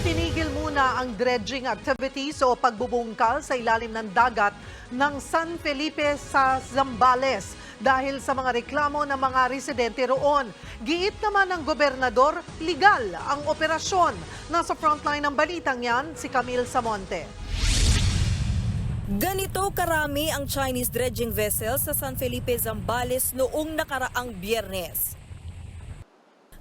Itinigil muna ang dredging activities o pagbubungkal sa ilalim ng dagat ng San Felipe sa Zambales dahil sa mga reklamo ng mga residente roon. Giit naman ng gobernador, legal ang operasyon. Nasa frontline ng balitang yan, si Camille Samonte. Ganito karami ang Chinese dredging vessel sa San Felipe, Zambales noong nakaraang biyernes.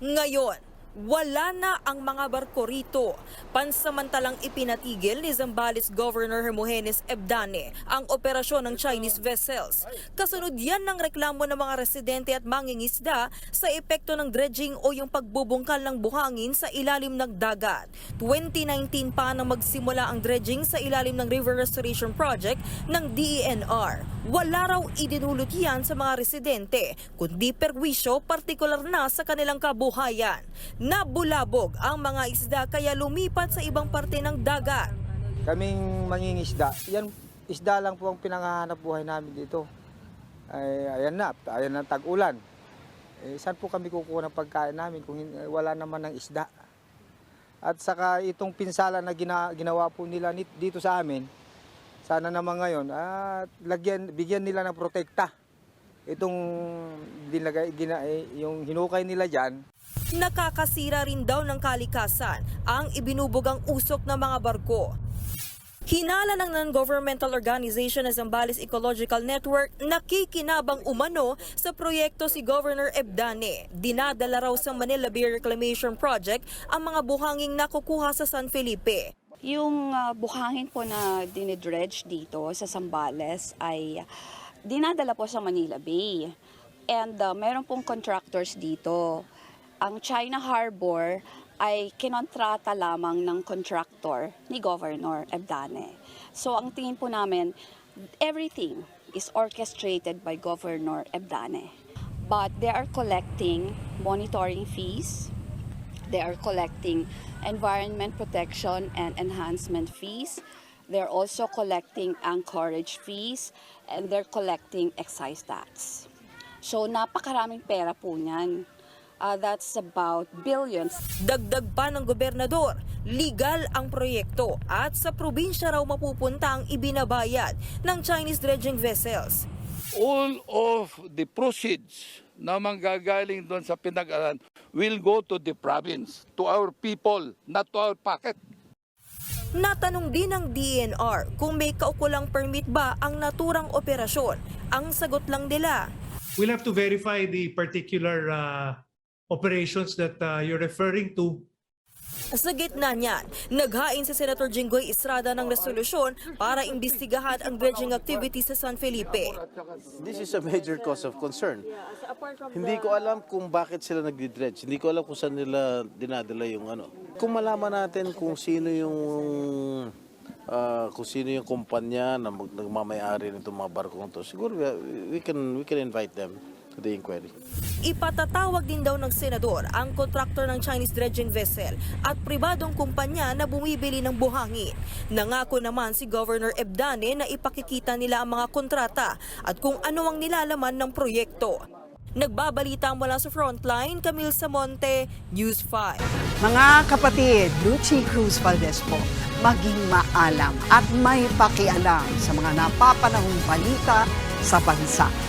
Ngayon, wala na ang mga barko rito. Pansamantalang ipinatigil ni Zambales Governor Hermogenes Ebdane ang operasyon ng Chinese vessels. Kasunod yan ng reklamo ng mga residente at mangingisda sa epekto ng dredging o yung pagbubungkal ng buhangin sa ilalim ng dagat. 2019 pa nang magsimula ang dredging sa ilalim ng River Restoration Project ng DENR. Wala raw idinulot yan sa mga residente, kundi perwisyo partikular na sa kanilang kabuhayan. Nabulabog ang mga isda kaya lumipat sa ibang parte ng dagat. Kaming mangingisda, yan isda lang po ang pinangahanap buhay namin dito. Ay, ayan na, ayan na tag-ulan. Eh, saan po kami kukuha ng pagkain namin kung wala naman ng isda? At saka itong pinsala na gina- ginawa po nila dito sa amin, sana naman ngayon, at lagyan, bigyan nila ng protekta. Itong dinagay, gina, eh, yung hinukay nila dyan, Nakakasira rin daw ng kalikasan ang ibinubugang usok ng mga barko. Hinala ng non-governmental organization na Zambales Ecological Network nakikinabang umano sa proyekto si Governor Ebdane. Dinadala raw sa Manila Bay Reclamation Project ang mga buhanging nakukuha sa San Felipe. Yung ah, buhangin po na dinidredge dito sa Sambales ay dinadala po sa Manila Bay. And ah, meron pong contractors dito. Ang China Harbor ay kinontrata lamang ng contractor ni Governor Ebdane. So ang tingin po namin, everything is orchestrated by Governor Ebdane. But they are collecting monitoring fees, They are collecting environment protection and enhancement fees. They're also collecting anchorage fees and they're collecting excise tax. So napakaraming pera po niyan. Uh, that's about billions. Dagdag pa ng gobernador, legal ang proyekto at sa probinsya raw mapupunta ang ibinabayad ng Chinese dredging vessels. all of the proceeds na manggagaling doon sa pinag-aran will go to the province, to our people, not to our pocket. Natanong din ng DNR kung may kaukulang permit ba ang naturang operasyon. Ang sagot lang nila, We'll have to verify the particular uh, operations that uh, you're referring to Sa gitna niyan, naghain si Senator Jinggoy Estrada ng resolusyon para imbestigahan ang dredging activity sa San Felipe. This is a major cause of concern. Hindi ko alam kung bakit sila nagdi-dredge. Hindi ko alam kung saan nila dinadala yung ano. Kung malaman natin kung sino yung ah, kung sino yung kumpanya na nagmamayari nitong mga barkong to, siguro we, we can we can invite them to the inquiry. Ipatatawag din daw ng senador ang kontraktor ng Chinese dredging vessel at pribadong kumpanya na bumibili ng buhangin. Nangako naman si Governor Ebdane na ipakikita nila ang mga kontrata at kung ano ang nilalaman ng proyekto. Nagbabalita mula sa Frontline, Camille Samonte, News 5. Mga kapatid, Lucy Cruz Valdez po, maging maalam at may pakialam sa mga napapanahong balita sa bansa.